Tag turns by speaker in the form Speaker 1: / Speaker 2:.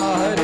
Speaker 1: Hare